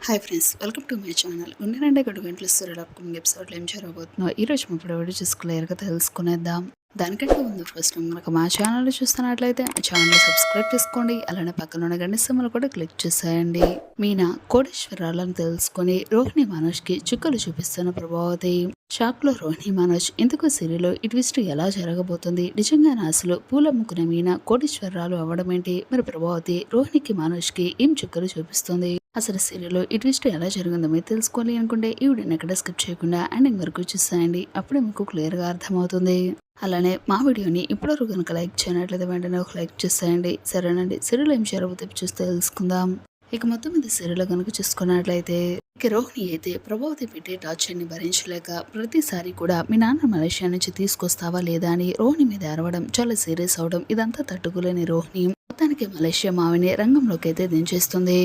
Hi friends welcome to my channel ఉన్న రెండే గంటలు సూర్యుడు అప్కమింగ్ ఎపిసోడ్లో ఏం జరగబోతుందో ఈ రోజు మనం ఇప్పుడు చూసి క్లియర్గా తెలుసుకునేద్దాం. దానికంటే ముందు ఫస్ట్ మనకు మా ఛానల్ చూస్తున్నట్లయితే మా ఛానల్ సబ్స్క్రైబ్ చేసుకోండి. అలానే పక్కన ఉన్న గంట కూడా క్లిక్ చేసేయండి. మీనా కోటేశ్వరాలను తెలుసుకొని రోహిణి మనోజ్కి చుక్కలు చూపిస్తున్న ప్రభావతి. షాక్లో రోహిణి మనోజ్ ఎందుకు సిరిలో? ఈ ట్విస్ట్ ఎలా జరగబోతుంది? నిజంగా నాసులు పూలమ్ముకున్న మీనా కోటేశ్వరరాలు అవ్వడం ఏంటి? మరి ప్రభావతి రోహిణికి మనోజ్కి ఏం చుక్కలు చూపిస్తుంది? అసలు సీరియల్లో ఈ ట్విస్ట్ ఎలా జరిగిందో మీరు తెలుసుకోవాలి అనుకుంటే ఈ వీడియోని ఎక్కడ స్కిప్ చేయకుండా ఎండింగ్ వరకు చూసేయండి. అప్పుడే మీకు క్లియర్గా అర్థమవుతుంది. అలానే మా వీడియోని ఇప్పటివరకు కనుక లైక్ చేయనట్లయితే వెంటనే ఒక లైక్ చేసేయండి. సరేనండి. సీరియల్ ఏం జరగబోతే చూస్తే తెలుసుకుందాం. ఇక మొత్తం మీద సిరిలో కనుక చూసుకున్నట్లయితే ఇక రోహిణి అయితే ప్రభావతి పెట్టే టార్చర్ని భరించలేక ప్రతిసారి కూడా మీ నాన్న మలేషియా నుంచి తీసుకొస్తావా లేదా అని రోహిణి మీద అరవడం చాలా సీరియస్ అవడం ఇదంతా తట్టుకోలేని రోహిణి. మొత్తానికి మలేషియా మావిని రంగంలోకి అయితే దించేస్తుంది.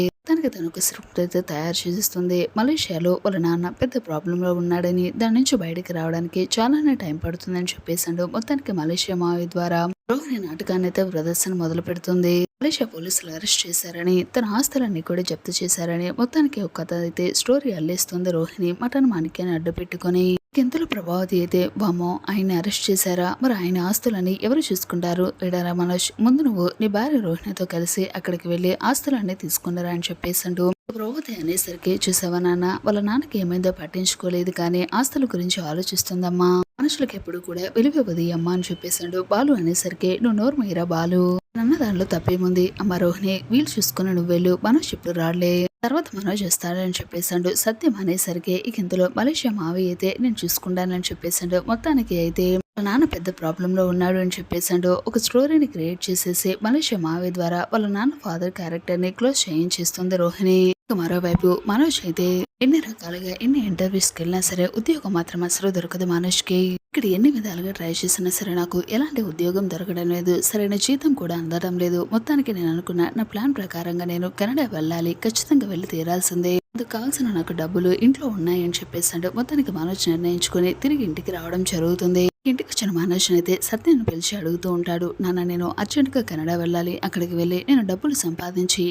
తనకి తను ఒక స్క్రిప్ట్ అయితే తయారు చేసిస్తుంది. మలేషియాలో వాళ్ళ నాన్న పెద్ద ప్రాబ్లంలో ఉన్నాడని దాని నుంచి బయటకు రావడానికి చాలానే టైం పడుతుందని చెప్పేసాడు మొత్తానికి మలేషియా మావి ద్వారా. రోహిణి నాటకాన్ని అయితే ప్రదర్శన మొదలు పెడుతుంది. మలేషియా పోలీసులు అరెస్ట్ చేశారని తన ఆస్తులన్నీ కూడా జప్తు చేశారని మొత్తానికి ఒక కథ అయితే స్టోరీ అల్లేస్తుంది రోహిణి. మటన్ మాణిక్యాన్ని అడ్డు పెట్టుకుని కింతల ప్రభావతి అయితే వామో ఆయన అరెస్ట్ చేశారా? మరి ఆయన ఆస్తులని ఎవరు చూసుకుంటారు? ఎడారా మనోజ్ ముందు నువ్వు నీ భార్య రోహిణితో కలిసి అక్కడికి వెళ్ళి ఆస్తులన్నీ తీసుకున్నారా అని చెప్పేసండు ప్రభావతి అనేసరికి చూసావా నాన్న వాళ్ళ నాన్నకి ఏమైందో పట్టించుకోలేదు కానీ ఆస్తుల గురించి ఆలోచిస్తుందమ్మా. మనుషులకు ఎప్పుడు కూడా విలువది అమ్మా అని చెప్పేశాడు బాలు అనేసరికి నువ్వు నోరు మీరా బాలు? నన్న దానిలో తప్పేముంది? అమ్మ రోహిణి వీలు చూసుకుని నువ్వు వెళ్ళు. మనోజ్ ఇప్పుడు రాలే తర్వాత మనోజ్ వస్తాడని చెప్పేసాడు సత్యం అనేసరికి ఇక ఇంతలో మలేషియా మావి అయితే నేను చూసుకుంటానని చెప్పేసాడు మొత్తానికి అయితే వాళ్ళ నాన్న పెద్ద ప్రాబ్లం లో ఉన్నాడు అని చెప్పేసాడు ఒక స్టోరీని క్రియేట్ చేసేసి మలేషియా మావి ద్వారా వాళ్ళ నాన్న ఫాదర్ క్యారెక్టర్ని క్లోజ్ చేయించేస్తుంది రోహిణి. మరోవైపు మనోజ్ అయితే ఎన్ని రకాలుగా ఎన్ని ఇంటర్వ్యూస్కి వెళ్ళినా సరే ఉద్యోగం మాత్రం అసలు దొరకదు మనోజ్కి. ఇక్కడ ఎన్ని విధాలుగా ట్రై చేసినా సరే నాకు ఎలాంటి ఉద్యోగం దొరకడం లేదు సరైన జీతం కూడా అందడం లేదు. మొత్తానికి నేను అనుకున్న నా ప్లాన్ ప్రకారంగా నేను కెనడా వెళ్ళాలి ఖచ్చితంగా వెళ్ళి తీరాల్సిందే. అందుకు కావాల్సిన నాకు డబ్బులు ఇంట్లో ఉన్నాయని చెప్పేసాడు. మొత్తానికి మనోజ్ నిర్ణయించుకుని తిరిగి ఇంటికి రావడం జరుగుతుంది. ఇంటికి వచ్చిన మనోజ్ అయితే సత్యను పిలిచి అడుగుతూ ఉంటాడు. నాన్న నేను అర్జెంట్గా కెనడా వెళ్ళాలి. అక్కడికి వెళ్ళి నేను డబ్బులు సంపాదించి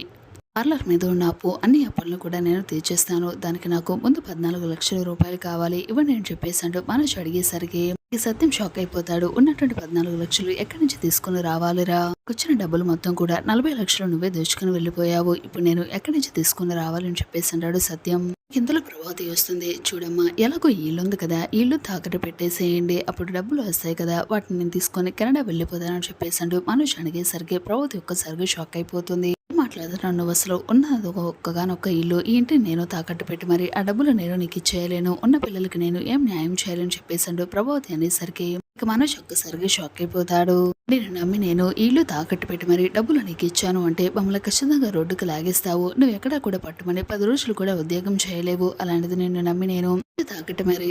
పార్లర్ మీద ఉన్న అప్పు అన్ని అప్పులను కూడా నేను తీర్చేస్తాను. దానికి నాకు ముందు పద్నాలుగు లక్షల రూపాయలు కావాలి. ఇవ్వండి అని చెప్పేసాడు మనోజ్ అడిగేసరికి ఈ సత్యం షాక్ అయిపోతాడు. ఉన్నటువంటి పద్నాలుగు లక్షలు ఎక్కడి నుంచి తీసుకుని రావాలిరా? వచ్చిన డబ్బులు మొత్తం కూడా నలభై లక్షలు నువ్వే దోచుకుని వెళ్ళిపోయావు. ఇప్పుడు నేను ఎక్కడి నుంచి తీసుకుని రావాలని చెప్పేసి అన్నాడు సత్యం. ఇందులో ప్రభావతి వస్తుంది. చూడమ్మా ఎలాగో ఇల్లు ఉంది కదా. ఇల్లు తాకట్టు పెట్టేసేయండి. అప్పుడు డబ్బులు వస్తాయి కదా. వాటిని నేను తీసుకొని కెనడా వెళ్ళిపోతానని చెప్పేసాడు మనోజ్ అడిగేసరికి ప్రభావతి ఒక్కసారిగా షాక్ అయిపోతుంది. ఏం మాట్లాడుతున్నాను నువ్వు ఉన్న ఒక్కగానొక్క ఇల్లు. ఈ ఇంటిని నేను తాకట్టు పెట్టి మరి ఆ డబ్బులు నేను నీకు ఇచ్చేయలేను. ఉన్న పిల్లలకి నేను ఏం న్యాయం చేయాలని చెప్పేసాడు ప్రభావతి అనేసరికి. ఇక మనోజ్ ఒక్కసారిగా షాక్ అయిపోతాడు. నేను నమ్మి నేను ఇల్లు తాకట్టు పెట్టి మరి డబ్బులు నీకు ఇచ్చాను అంటే మమ్మల్ని ఖచ్చితంగా రోడ్డుకు లాగేస్తావు. నువ్వు ఎక్కడా కూడా పట్టుమని పది రోజులు కూడా ఉద్యోగం చేయలేవు. అలాంటిది నిన్ను నమ్మి నేను ఇల్లు తాకట్టు మరి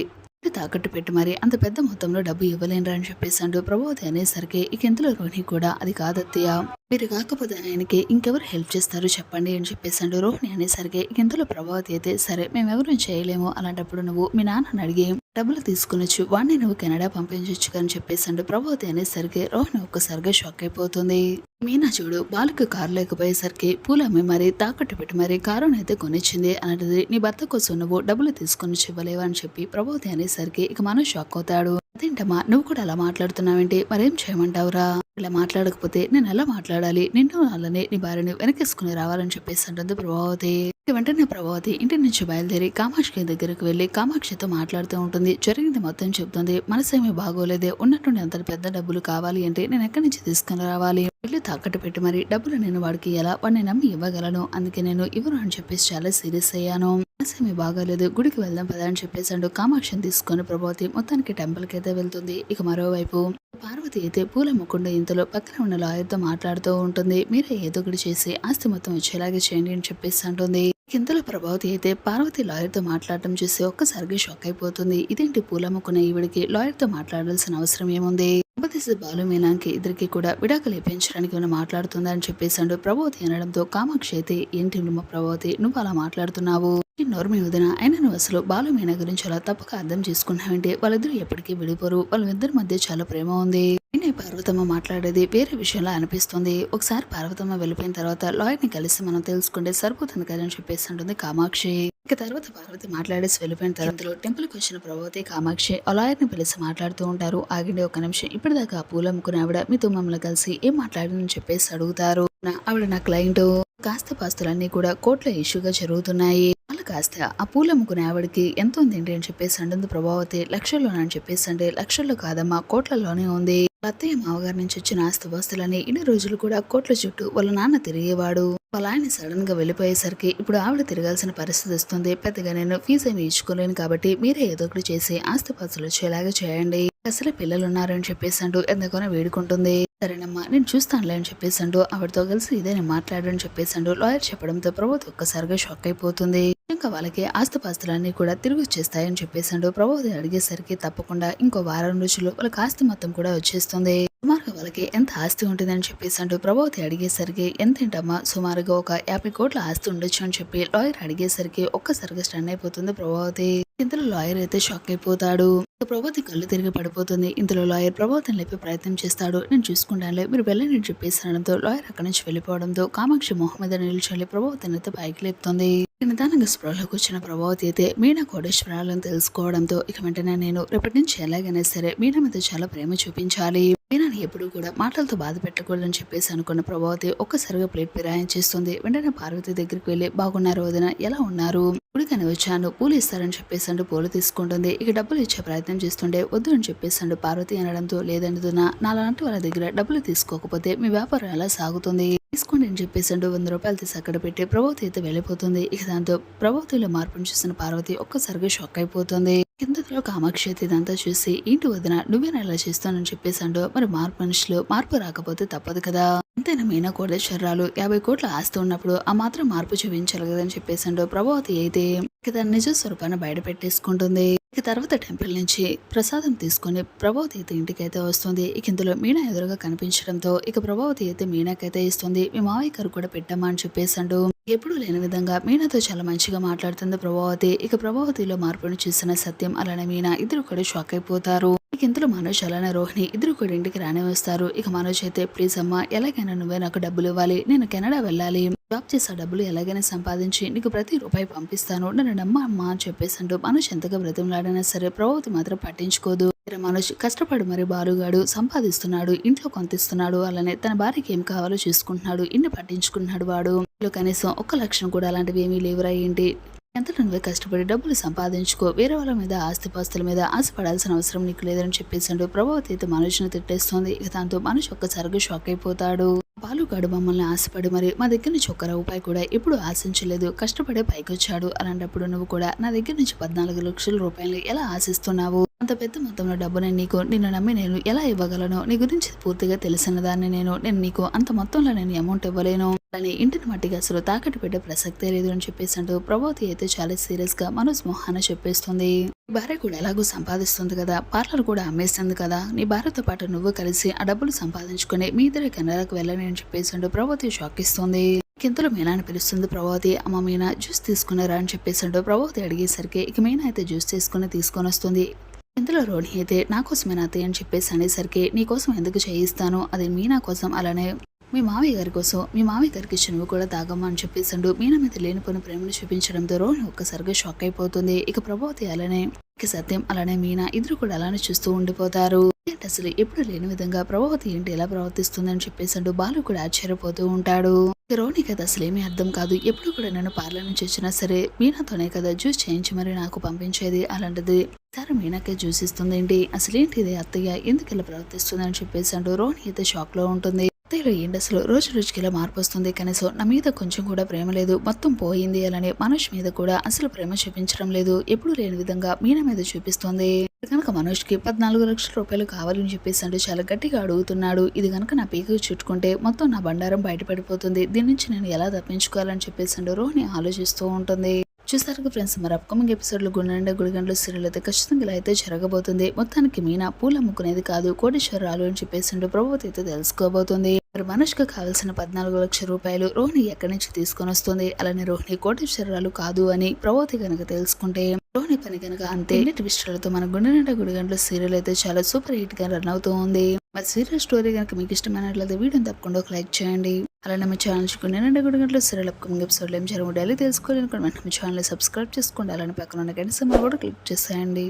తాకట్టు పెట్టి మరి అంత పెద్ద మొత్తంలో డబ్బు ఇవ్వలేనరా అని చెప్పేసాడు ప్రభావతి అనేసరికి ఇక ఇంతలో రోహిణి కూడా అది కాదత్తయ్య. మీరు కాకపోతే ఆయనకి ఇంకెవరు హెల్ప్ చేస్తారు చెప్పండి అని చెప్పేసాడు రోహిణి అనేసరికి ఇక ఇంతలో ప్రభావతి అయితే సరే మేమెవరూ చేయలేము. అలాంటప్పుడు నువ్వు మీ నాన్నని అడిగి డబ్బులు తీసుకునొచ్చు. వాడిని నువ్వు కెనడా పంపించవచ్చు అని చెప్పేసాడు ప్రభావతి అనేసరికి రోహిణి ఒక్కసారిగా షాక్ అయిపోతుంది. మీనా చూడు బాలకు కారు లేకపోయేసరికి పూలమ్మి మరి తాకట్టు పెట్టి మరి కారును అయితే కొనిచ్చింది. అన్నది నీ భర్త కోసం నువ్వు డబ్బులు తీసుకొని ఇవ్వలేవా అని చెప్పి ప్రభావతి అనేసరికి ఇక మనం షాక్ అవుతాడు. అదేంటమ్మా నువ్వు కూడా అలా మాట్లాడుతున్నావేంటి? మరేం చేయమంటావురా? ఇలా మాట్లాడకపోతే నేను ఎలా మాట్లాడాలి? నిన్ను అలానే నీ భార్యని వెనకేసుకుని రావాలని చెప్పేసి అంటుంది ప్రభావతి. వెంటనే ప్రభావతి ఇంటి నుంచి బయలుదేరి కామాక్షి దగ్గరకు వెళ్ళి కామాక్షితో మాట్లాడుతూ ఉంటుంది. జరిగింది మొత్తం చెప్తుంది. మనసేమీ బాగోలేదే. ఉన్నటువంటి అంత పెద్ద డబ్బులు కావాలి అంటే నేను ఎక్కడి నుంచి తీసుకుని రావాలి? వెళ్ళి తాకట్టు పెట్టి మరి డబ్బులు నేను వాడికి ఎలా? వాడిని నమ్మి ఇవ్వగలను? అందుకే నేను ఇవ్వను అని చెప్పేసి చాలా సీరియస్ అయ్యాను. మనసేమీ బాగాలేదు గుడికి వెళ్దాం పదా అని చెప్పేశాడు కామాక్షిని తీసుకొని ప్రభావతి మొత్తానికి టెంపుల్కి అయితే వెళ్తుంది. ఇక మరోవైపు పార్వతి అయితే పూల ముకుండ ఇంతలో పక్కన ఉన్న లాయర్తో మాట్లాడుతూ ఉంటుంది. మీరే ఏదో ఒకటి చేసి ఆస్తి మొత్తం వచ్చేలాగే చేయండి అని చెప్పేసి అంటుంది. ఇంతలో ప్రభావతి అయితే పార్వతి లాయర్తో మాట్లాడటం చూసి ఒక్కసారిగా షాక్ అయిపోతుంది. ఇదేంటి పూలమ్ముకున్న ఈవిడికి? లాయర్తో మాట్లాడాల్సిన అవసరం ఏముంది? దంపతి బాలు మీనాకి ఇద్దరికి కూడా విడాకులు ఇప్పించడానికి ఏమైనా మాట్లాడుతుందని అని ప్రభావతి అనడంతో కామాక్షి అయితే ఏంటి నువ్వు ప్రభావతి? నువ్వు అలా మాట్లాడుతున్నావు. నోర్మి వదిన అయినా నువ్వు అసలు బాలు మీనా గురించి అలా తప్పక అర్థం చేసుకున్నావంటే వాళ్ళిద్దరూ ఎప్పటికీ విడిపోరు. వాళ్ళిద్దరి మధ్య చాలా ప్రేమ ఉంది. మీనే పార్వతమ్మ మాట్లాడేది వేరే విషయంలో అనిపిస్తుంది. ఒకసారి పార్వతమ్మ వెళ్ళిపోయిన తర్వాత లాయర్ని కలిసి మనం తెలుసుకుంటే సరిపోతుంది కదా అని చెప్పేసి అంటుంది కామాక్షి. ఇక తర్వాత పార్వతి మాట్లాడేసి వెళ్ళిపోయిన తర్వాత టెంపుల్కి వచ్చిన ప్రభావతి కామాక్షి ఆ లాయర్ని పిలిచి మాట్లాడుతూ ఉంటారు. ఆగిండి ఒక నిమిషం. ఇప్పటిదాకా ఆ పూలు అమ్ముకునే ఆవిడ మీతో మమ్మల్ని కలిసి ఏం మాట్లాడిందని చెప్పేసి అడుగుతారు? ఆవిడ నా క్లయింట్ కాస్త పాస్తులన్నీ కూడా కోర్టులో ఇష్యూగా జరుగుతున్నాయి. వాళ్ళు కాస్త ఆ పూలు అమ్ముకునే ఆవిడకి ఎంత ఉంది ఏంటి అని చెప్పేసి అంటుంది ప్రభావతి. లక్షల్లోనని చెప్పేసి అంటే లక్షల్లో కాదమ్మా కోట్లలోనే ఉంది. అత్తయ్య మామగారి నుంచి వచ్చిన ఆస్తిపాస్తులని ఇన్ని రోజులు కూడా కోట్ల చుట్టూ వాళ్ళ నాన్న తిరిగేవాడు. వాళ్ళ ఆయన సడన్గా వెళ్ళిపోయేసరికి ఇప్పుడు ఆవిడ తిరగాల్సిన పరిస్థితి వస్తుంది. పెద్దగా నేను ఫీజు ఏమి ఇచ్చుకోలేను కాబట్టి మీరే ఏదో ఒకటి చేసి ఆస్తిపాస్తులు వచ్చేలాగా చేయండి. అసలు పిల్లలు ఉన్నారని చెప్పేసి అంటూ ఎందుకనో వేడుకుంటుంది. సరేనమ్మా నేను చూస్తానులే అని చెప్పేసాడు ఆవిడతో కలిసి ఇదే నేను మాట్లాడని చెప్పేసి లాయర్ చెప్పడంతో ప్రభుత్వం ఒక్కసారిగా షాక్ అయిపోతుంది. ఇంకా వాళ్ళకి ఆస్తిపాస్తులన్నీ కూడా తిరిగి వచ్చేస్తాయని చెప్పేసాడు ప్రభావతి అడిగేసరికి తప్పకుండా ఇంకో వారం రోజులు వాళ్ళకి ఆస్తి మొత్తం కూడా వచ్చేస్తుంది. సుమారుగా వాళ్ళకి ఎంత ఆస్తి ఉంటుందని చెప్పేసాడు ప్రభావతి అడిగేసరికి ఎంత ఏంటమ్మా సుమారుగా ఒక యాభై కోట్ల ఆస్తి ఉండొచ్చు అని చెప్పి లాయర్ అడిగేసరికి ఒక్కసారిగా స్టన్ అయిపోతుంది ప్రభావతి ఇంతలో లాయర్ అయితే షాక్ అయిపోతాడు. ఇక కళ్ళు తిరిగి పడిపోతుంది. ఇంతలో లాయర్ ప్రభావతిని లేపే ప్రయత్నం చేస్తాడు. నేను చూసుకుంటానులే మీరు వెళ్ళని చెప్పేసడంతో లాయర్ అక్కడి నుంచి వెళ్ళిపోవడంతో కామాక్షి మొహం మీద నిల్చొని ప్రభావతిని అయితే పైకి లేపుతుంది. నిదానంగా స్పృహలోకి వచ్చిన ప్రభావతి అయితే మీనా కోటేశ్వరాలను తెలుసుకోవడంతో ఇక వెంటనే నేను రేపటి నుంచి ఎలాగైనా సరే మీనా మీద చాలా ప్రేమ చూపించాలి. మీనాని ఎప్పుడు కూడా మాటలతో బాధ పెట్టకూడదని చెప్పేసి అనుకున్న ప్రభావతి ఒక్కసారిగా ప్లేట్ పిరాయం చేస్తుంది. వెంటనే పార్వతి దగ్గరికి వెళ్ళి బాగున్నారు వదిన ఎలా ఉన్నారు? గుడికని వచ్చాను పూలు ఇస్తారని చెప్పేసండు పూలు తీసుకుంటుంది. ఇక డబ్బులు ఇచ్చే ప్రయత్నం చేస్తుంటే వద్దు అని చెప్పేసండు పార్వతి అనడంతో లేదంటున్న నాలాంటి వాళ్ళ దగ్గర డబ్బులు తీసుకోకపోతే మీ వ్యాపారం ఎలా సాగుతుంది? తీసుకోండి అని చెప్పేసండు వంద రూపాయలు తీసి అక్కడ పెట్టి ప్రభావతి అయితే వెళ్ళిపోతుంది. ఇక దాంతో ప్రభావతిలో మార్పును చూసిన పార్వతి ఒక్కసారిగా షాక్ అయిపోతుంది. కిందలో కామాక్షి ఇదంతా చూసి ఇంటి వదిన? నువ్వేనా ఇలా చేస్తానని చెప్పేసండు మరి మార్పు మనుషులు మార్పు రాకపోతే తప్పదు కదా. అంతేనా మీనా కోటేశ్వరరాలు యాభై కోట్ల ఆస్తి ఉన్నప్పుడు ఆ మాత్రం మార్పు చూపించాలి కదని అని ప్రభావతి అయితే ఇక నిజ స్వరూపాన్ని బయట పెట్టేసుకుంటుంది. ఇక తర్వాత టెంపుల్ నుంచి ప్రసాదం తీసుకుని ప్రభావతి అయితే ఇంటికైతే వస్తుంది. ఇక ఇందులో మీనా ఎదురుగా కనిపించడంతో ఇక ప్రభావతి అయితే మీనాకైతే ఇస్తుంది. మీ మావయ్య గారు కూడా పెట్టమ్మా అని చెప్పేసాడు ఎప్పుడూ లేని విధంగా మీనాతో చాలా మంచిగా మాట్లాడుతుంది ప్రభావతి. ఇక ప్రభావతిలో మార్పును చూసిన సత్యం అలానే మీనా ఇద్దరు కూడా షాక్ అయిపోతారు. ఇక ఇంతలో మనోజ్ అలానే రోహిణి ఇద్దరు కూడా ఇంటికి రానే వస్తారు. ఇక మనోజ్ అయితే ప్లీజ్ అమ్మా ఎలాగైనా నువ్వే నాకు డబ్బులు ఇవ్వాలి. నేను కెనడా వెళ్ళాలి. జాబ్ చేసే డబ్బులు ఎలాగైనా సంపాదించి నీకు ప్రతి రూపాయి పంపిస్తాను. నన్ను నమ్మ అమ్మా అని చెప్పేసి అంటూ మనోజ్ ఎంతగా మాట్లాడినా సరే ప్రభావతి మాత్రం పట్టించుకోదు. మనోజ్ కష్టపడి మరి బాలుగాడు సంపాదిస్తున్నాడు ఇంట్లో కొంతిస్తున్నాడు అలానే తన భార్యకి ఏం కావాలో చూసుకుంటున్నాడు ఇన్ని పట్టించుకుంటున్నాడు వాడు. ఇంట్లో కనీసం ఒక్క లక్షణం కూడా అలాంటివి ఏమీ లేవురా ఏంటి? ఎంత నువ్వే కష్టపడి డబ్బులు సంపాదించుకో వేరే వాళ్ళ మీద ఆస్తిపాస్తుల మీద ఆశపడాల్సిన అవసరం నీకు లేదని చెప్పేసాడు ప్రభావతి అయితే మనుషుని తిట్టేస్తోంది. ఇక దాంతో మనిషి ఒక్కసారిగా షాక్ అయిపోతాడు. బాలుగాడు మమ్మల్ని ఆశపడి మరి మా దగ్గర నుంచి ఒక్క రూపాయి కూడా ఎప్పుడు ఆశించలేదు. కష్టపడే పైకొచ్చాడు. అలాంటప్పుడు నువ్వు కూడా నా దగ్గర నుంచి పద్నాలుగు లక్షల రూపాయలు ఎలా ఆశిస్తున్నావు? అంత పెద్ద మొత్తంలో డబ్బుని నీకు నిన్ను నమ్మి నేను ఎలా ఇవ్వగలను? నీ గురించి పూర్తిగా తెలిసిన దాన్ని నేను నేను నీకు అంత మొత్తంలో నేను అమౌంట్ ఇవ్వలేను. అలానే ఇంటిని మట్టిగా అసలు తాకట్టు పెట్టే ప్రసక్తే లేదు అని చెప్పేసి అంటూ ప్రభావతి అయితే చాలా సీరియస్గా మనోజ్ మొహాన చెప్పేస్తుంది. భార్య కూడా ఎలాగో సంపాదిస్తుంది కదా పార్లర్ కూడా అమ్మేస్తుంది కదా నీ భార్యతో పాటు నువ్వు కలిసి ఆ డబ్బులు సంపాదించుకుని మీ ఇద్దరు కెనడాకు వెళ్ళని అని చెప్పేసిండు ప్రభావతి షాక్ ఇస్తుంది. కిందలో మీనాని పిలుస్తుంది ప్రభావతి. అమ్మ మీనా జ్యూస్ తీసుకున్నారా అని చెప్పేసిండు ప్రభావతి అడిగేసరికి ఇక మీనా అయితే జ్యూస్ తీసుకుని తీసుకొని వస్తుంది. ఇందులో రోహిణి అయితే నా కోసమేనా అత్తయ్య అని చెప్పేసి అనేసరికి నీ కోసం ఎందుకు చేయిస్తాను? అది మీనా కోసం అలానే మీ మావయ్య గారి కోసం మీ మావయ్య గారికి చెనువు కూడా తాగమ్మా అని చెప్పేసాడు. మీనా మీద లేనిపోయిన ప్రేమను చూపించడంతో రోహిణి ఒక్కసారిగా షాక్ అయిపోతుంది. ఇక ప్రభావతి అలానే ఇక సత్యం అలానే మీనా ఇద్దరు కూడా అలానే చూస్తూ ఉండిపోతారు. ఏంటి అసలు ఎప్పుడు లేని విధంగా ప్రభావతి ఏంటి ఎలా ప్రవర్తిస్తుందని చెప్పేసాడు బాలు కూడా ఆశ్చర్యపోతూ ఉంటాడు. ఇక రోహిణి కదా అసలు ఏమీ అర్థం కాదు. ఎప్పుడు కూడా నేను పార్లర్ నుంచి వచ్చినా సరే మీనాతోనే కదా జ్యూస్ చేయించి మరి నాకు పంపించేది అలాంటిది. సరే మీనాకే జ్యూస్ ఇస్తుంది ఏంటి అసలు ఏంటి ఇది అత్తయ్య? ఎందుకు ఇలా ప్రవర్తిస్తుంది అని చెప్పేసాడు రోహిణి అయితే షాక్లో ఉంటుంది. అత్తయ్యలో ఏంటి అసలు? రోజు రోజుకి ఇలా మార్పు వస్తుంది. కనీసం నా మీద కొంచెం కూడా ప్రేమ లేదు. మొత్తం పోయింది అలానే మనోజ్ మీద కూడా అసలు ప్రేమ చూపించడం లేదు. ఎప్పుడు లేని విధంగా మీనా మీద చూపిస్తోంది. కనుక మనోజ్కి పద్నాలుగు లక్షల రూపాయలు కావాలని చెప్పేసి అంటే చాలా గట్టిగా అడుగుతున్నాడు. ఇది కనుక నా పీకకు చుట్టుకుంటే మొత్తం నా బండారం బయటపడిపోతుంది. దీని నుంచి నేను ఎలా తప్పించుకోవాలని చెప్పేసి అంటే రోహిణి ఆలోచిస్తూ ఉంటుంది. చూసారు ఫ్రెండ్స్ మరి అప్కమింగ్ ఎపిసోడ్లో గుండెండ గుడిగంటలు సీరియల్ అయితే ఖచ్చితంగా ఇలా అయితే జరగబోతుంది. మొత్తానికి మీనా పూలు అమ్ముకునేది కాదు కోటేశ్వరరాలు అని చెప్పేసి ప్రభావతి అయితే తెలుసుకోబోతుంది. మరి మనుష్కి కావాల్సిన పద్నాలుగు లక్షల రూపాయలు రోహిణి ఎక్కడి నుంచి తీసుకొని వస్తుంది? అలానే రోహిణి కోటేశ్వరరాలు కాదు అని ప్రభావతి కనుక తెలుసుకుంటే రోహిణి పని కనుక అంతే. విషయాలతో మన గుండె నిండా గుడి సీరియల్ అయితే చాలా సూపర్ హిట్గా రన్ అవుతూ ఉంది. మరి సీరియల్ స్టోరీ కనుక మీకు ఇష్టమైనట్లయితే వీడియోని తప్పకుండా ఒక లైక్ చేయండి. అలానే మీ ఛానల్ గుండె నిండా గుడి గంటల సీరియల్ అప్కమింగ్ ఎపిసోడ్లు ఏం జరగదు డైలీ తెలుసుకోవాలనుకోండి వెంటనే మా ఛానల్ సబ్స్క్రైబ్ చేసుకోండి. అలానే పక్కన ఉన్న గంట సమయం కూడా క్లిక్ చేసేయండి.